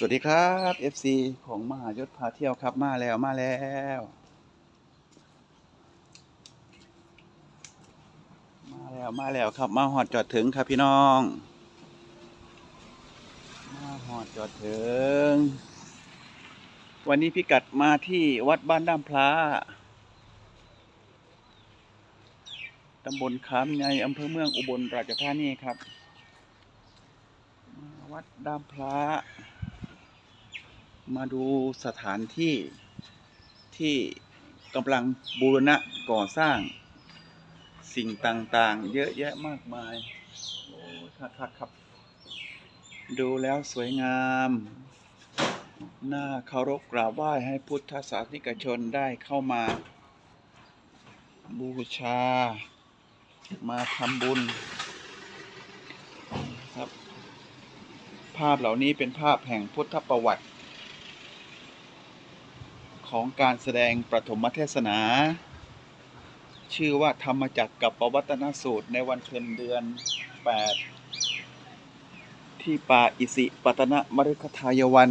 สวัสดีครับ FC ของมหายศพาเที่ยวครับมาแล้วมาแล้ว มาแล้วมาแล้วครับ มาหอดจอดถึงครับพี่น้อง มาหอดจอดถึง วันนี้พิกัดมาที่วัดบ้านด้ามพระตำบลขามใหญ่อำเภอเมืองอุบลราชธานีครับ วัดด้ามพระ มาดูสถานที่ที่กำลังบูรณะก่อสร้าง สิ่งต่างๆ เยอะแยะมากมายโอ้ยครับครับครับ ดูแล้วสวยงามน่าเคารพกราบไหว้ให้พุทธศาสนิกชนได้เข้ามา บูชา มาทำบุญครับ ภาพเหล่านี้เป็นภาพแห่งพุทธประวัติ ของการแสดงประถมเทศนา ชื่อว่าธรรมจักรกับปวัตนสูตรในวันเพ็ญเดือน 8 ที่ป่าอิสิปตนมฤคทายวัน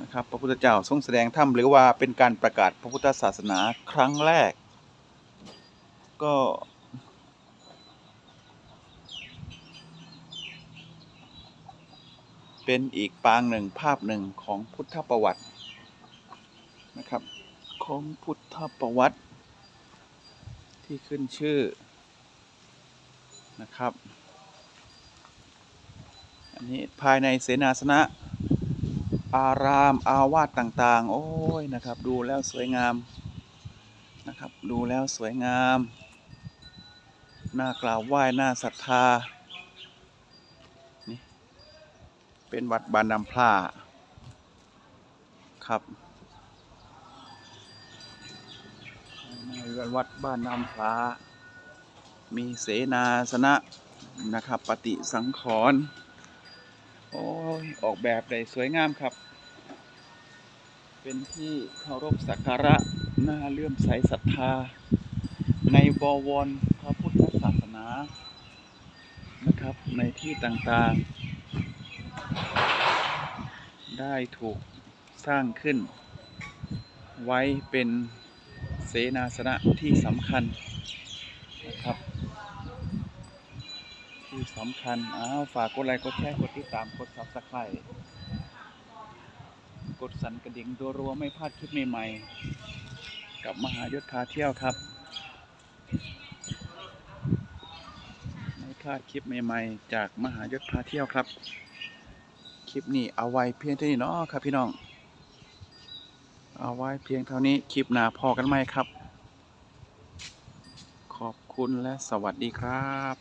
นะครับพระพุทธเจ้าทรงแสดงธรรมหรือว่าเป็นการประกาศพระพุทธศาสนาครั้งแรก ก็เป็นอีกปางหนึ่งภาพหนึ่งของพุทธประวัติ นะครับของพุทธประวัติ ที่ขึ้นชื่อนะครับ อันนี้ภายในเสนาสนะ อารามอาวาสต่างๆ โอ้ยนะครับ ดูแล้วสวยงามนะครับ ดูแล้วสวยงามน่ากราบไหว้น่าศรัทธานี่เป็นวัดบานนำพลาครับ ในวัดบ้านน้ำพลามีเสนาสนะนะครับ ปฏิสังขรณ์โอ้ยออกแบบได้สวยงามครับ เป็นที่เคารพสักการะน่าเลื่อมใสศรัทธา ในบวรพระพุทธศาสนานะครับในที่ต่างๆ ได้ถูกสร้างขึ้น ไว้เป็น เสนาสนะที่สำคัญนะครับ ที่สำคัญ อ้าว ฝากกดไลค์ กดแชร์ กดติดตาม กดซับสไครต์กดสั่นกระดิ่งตัวรัวไม่พลาดคลิปใหม่ๆ กับมหายศพาเที่ยวครับ ไม่พลาดคลิปใหม่ๆ จากมหายศพาเที่ยวครับ คลิปนี้เอาไว้เพียงเท่านี้เนาะครับพี่น้อง เอาไว้เพียงเท่านี้คลิปหน้าพอกันไหมครับ ขอบคุณและสวัสดีครับ